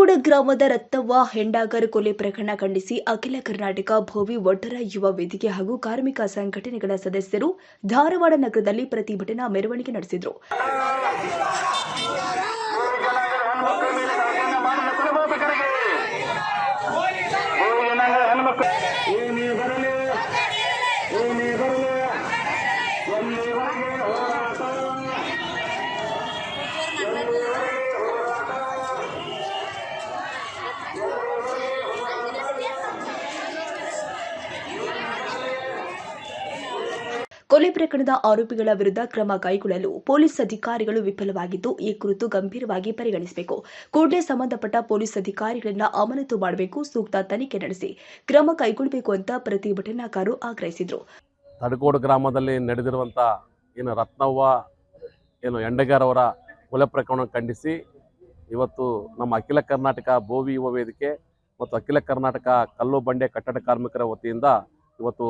ತಡಕೋಡ ಗ್ರಾಮದ ರತ್ನವ್ವ ಹೆಂಡಾಗರ್ ಕೊಲೆ ಪ್ರಕರಣ ಖಂಡಿಸಿ ಅಖಿಲ ಕರ್ನಾಟಕ ಭೋವಿ ಒಡ್ಡರ ಯುವ ವೇದಿಕೆ ಹಾಗೂ ಕಾರ್ಮಿಕ ಸಂಘಟನೆಗಳ ಸದಸ್ಯರು ಧಾರವಾಡ ನಗರದಲ್ಲಿ ಪ್ರತಿಭಟನಾ ಮೆರವಣಿಗೆ ನಡೆಸಿದರು ಏನೇ ಬರಲಿ ಏನೇ ಬರಲಿ ಎಲ್ಲಿವರೆಗೆ ಹೋರಾಟ ಕೊಲೆ ಪ್ರಕರಣದ ಆರೋಪಿಗಳ ವಿರುದ್ಧ ಕ್ರಮ ಕೈಗೊಳ್ಳಲು ಪೊಲೀಸ್ ಅಧಿಕಾರಿಗಳು ವಿಫಲವಾಗಿದ್ದು, ಈ ಕುರಿತು ಗಂಭೀರವಾಗಿ ಪರಿಗಣಿಸಬೇಕು. ಕೂಡಲೇ ಸಂಬಂಧಪಟ್ಟ ಪೊಲೀಸ್ ಅಧಿಕಾರಿಗಳನ್ನ ಅಮಾನತು ಮಾಡಬೇಕು, ಸೂಕ್ತ ತನಿಖೆ ನಡೆಸಿ ಕ್ರಮ ಕೈಗೊಳ್ಳಬೇಕು ಅಂತ ಪ್ರತಿಭಟನಾಕಾರರು ಆಗ್ರಹಿಸಿದರು. ತಡಕೋಡು ಗ್ರಾಮದಲ್ಲಿ ನಡೆದಿರುವಂಥ ಏನು ರತ್ನವ್ವ, ಏನು ಎಂಡಗಾರ್ ಅವರ ಕೊಲೆ ಪ್ರಕರಣ ಖಂಡಿಸಿ, ಇವತ್ತು ನಮ್ಮ ಅಖಿಲ ಕರ್ನಾಟಕ ಭೋವಿ ಯುವ ವೇದಿಕೆ ಮತ್ತು ಅಖಿಲ ಕರ್ನಾಟಕ ಕಲ್ಲು ಬಂಡೆ ಕಟ್ಟಡ ಕಾರ್ಮಿಕರ ವತಿಯಿಂದ ಇವತ್ತು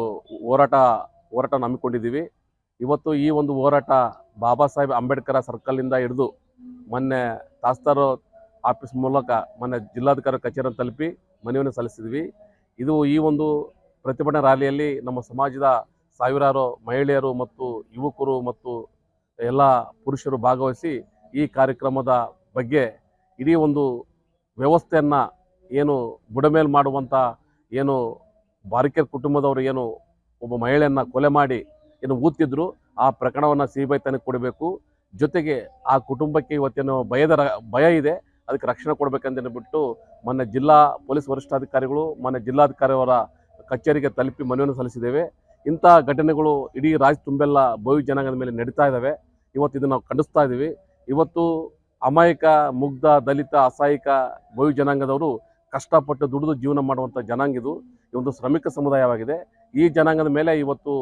ಹೋರಾಟ ಹೋರಾಟ ಹಮ್ಮಿಕೊಂಡಿದ್ದೀವಿ ಇವತ್ತು ಈ ಒಂದು ಹೋರಾಟ ಬಾಬಾ ಸಾಹೇಬ್ ಅಂಬೇಡ್ಕರ್ ಸರ್ಕಲ್ನಿಂದ ಹಿಡಿದು ಮೊನ್ನೆ ತಾಸ್ತಾರು ಆಫೀಸ್ ಮೂಲಕ ಮೊನ್ನೆ ಜಿಲ್ಲಾಧಿಕಾರಿ ಕಚೇರಿಯನ್ನು ತಲುಪಿ ಮನವಿಯನ್ನು ಸಲ್ಲಿಸಿದ್ವಿ. ಇದು ಈ ಒಂದು ಪ್ರತಿಭಟನಾ ರ್ಯಾಲಿಯಲ್ಲಿ ನಮ್ಮ ಸಮಾಜದ ಸಾವಿರಾರು ಮಹಿಳೆಯರು ಮತ್ತು ಯುವಕರು ಮತ್ತು ಎಲ್ಲ ಪುರುಷರು ಭಾಗವಹಿಸಿ ಈ ಕಾರ್ಯಕ್ರಮದ ಬಗ್ಗೆ ಇಡೀ ಒಂದು ವ್ಯವಸ್ಥೆಯನ್ನು ಏನು ಬುಡಮೇಲು ಮಾಡುವಂಥ ಏನು ಬಾರಿಕೆ ಕುಟುಂಬದವರು ಏನು ಒಬ್ಬ ಮಹಿಳೆಯನ್ನು ಕೊಲೆ ಮಾಡಿ ಏನು ಊತಿದ್ರು ಆ ಪ್ರಕರಣವನ್ನು ಸಿ ಬಿ ಐ ಕೊಡಬೇಕು. ಜೊತೆಗೆ ಆ ಕುಟುಂಬಕ್ಕೆ ಇವತ್ತೇನು ಭಯದ ಭಯ ಇದೆ. ಅದಕ್ಕೆ ರಕ್ಷಣೆ ಕೊಡಬೇಕಂತೇಳ್ಬಿಟ್ಟು ಬಿಟ್ಟು ಮೊನ್ನೆ ಜಿಲ್ಲಾ ಪೊಲೀಸ್ ವರಿಷ್ಠಾಧಿಕಾರಿಗಳು ಮೊನ್ನೆ ಜಿಲ್ಲಾಧಿಕಾರಿಯವರ ಕಚೇರಿಗೆ ತಲುಪಿ ಮನವಿಯನ್ನು ಸಲ್ಲಿಸಿದ್ದೇವೆ. ಇಂಥ ಘಟನೆಗಳು ಇಡೀ ರಾಜ್ಯ ತುಂಬೆಲ್ಲ ಭವಿ ಜನಾಂಗದ ಮೇಲೆ ನಡೀತಾ ಇದ್ದಾವೆ. ಇವತ್ತು ಇದನ್ನು ನಾವು ಖಂಡಿಸ್ತಾ ಇದ್ದೀವಿ. ಇವತ್ತು ಅಮಾಯಕ, ಮುಗ್ಧ, ದಲಿತ, ಅಸಹಾಯಕ ಭವಿ ಜನಾಂಗದವರು ಕಷ್ಟಪಟ್ಟು ದುಡಿದು ಜೀವನ ಮಾಡುವಂಥ ಜನಾಂಗ ಇದು. ಒಂದು ಶ್ರಮಿಕ ಸಮುದಾಯವಾಗಿದೆ. ಈ ಜನಾಂಗದ ಮೇಲೆ ಇವತ್ತು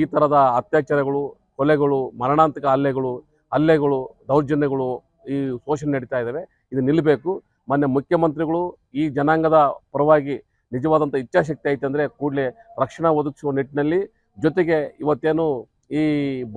ಈ ಥರದ ಅತ್ಯಾಚಾರಗಳು, ಕೊಲೆಗಳು, ಮರಣಾಂತಿಕ ಹಲ್ಲೆಗಳು ಹಲ್ಲೆಗಳು, ದೌರ್ಜನ್ಯಗಳು ಈ ಶೋಷಣೆ ನಡೀತಾ ಇದ್ದಾವೆ ಇದು ನಿಲ್ಲಬೇಕು. ಮೊನ್ನೆ ಮುಖ್ಯಮಂತ್ರಿಗಳು ಈ ಜನಾಂಗದ ಪರವಾಗಿ ನಿಜವಾದಂಥ ಇಚ್ಛಾಶಕ್ತಿ ಐತೆ ಅಂದರೆ ಕೂಡಲೇ ರಕ್ಷಣಾ ಒದಗಿಸುವ ನಿಟ್ಟಿನಲ್ಲಿ ಜೊತೆಗೆ ಇವತ್ತೇನು ಈ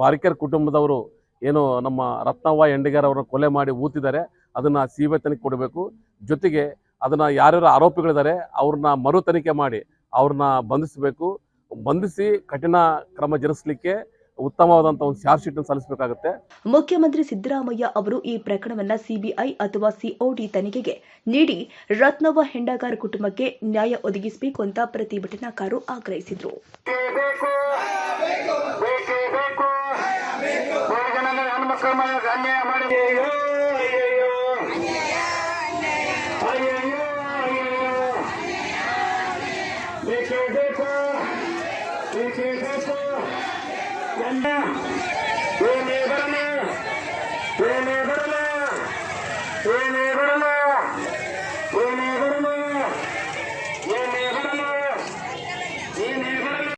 ಬಾರಿಕರ್ ಕುಟುಂಬದವರು ಏನು ನಮ್ಮ ರತ್ನವ್ವ ಎಂಡಿಗಾರ್ ಅವರನ್ನು ಕೊಲೆ ಮಾಡಿ ಊತಿದ್ದಾರೆ. ಅದನ್ನು ಸಿ ಬಿ ಕೊಡಬೇಕು. ಜೊತೆಗೆ ಅದನ್ನು ಯಾರ್ಯಾರು ಆರೋಪಿಗಳಿದ್ದಾರೆ ಅವ್ರನ್ನ ಮರು ತನಿಖೆ ಮಾಡಿ ಅವ್ರನ್ನ ಬಂಧಿಸಬೇಕು. ಬಂಧಿಸಿ ಕಠಿಣ ಕ್ರಮ ಜರುಗಿಸಲಿಕ್ಕೆ ಉತ್ತಮವಾದಂತಹ ಒಂದು ಚಾರ್ಜ್ ಶೀಟ್ ಸಲ್ಲಿಸಬೇಕಾಗುತ್ತೆ. ಮುಖ್ಯಮಂತ್ರಿ ಸಿದ್ದರಾಮಯ್ಯ ಅವರು ಈ ಪ್ರಕರಣವನ್ನ ಸಿಬಿಐ ಅಥವಾ ಸಿಒಡಿ ತನಿಖೆಗೆ ನೀಡಿ ರತ್ನವ ಹೆಂಡಗಾರ್ ಕುಟುಂಬಕ್ಕೆ ನ್ಯಾಯ ಒದಗಿಸಬೇಕು ಅಂತ ಪ್ರತಿಭಟನಾಕಾರರು ಆಗ್ರಹಿಸಿದ್ರು. ಅನ್ಯಾಯ ಮಾಡಿ ఏ మేబడమా ఏ మేబడమా ఏ మేబడమా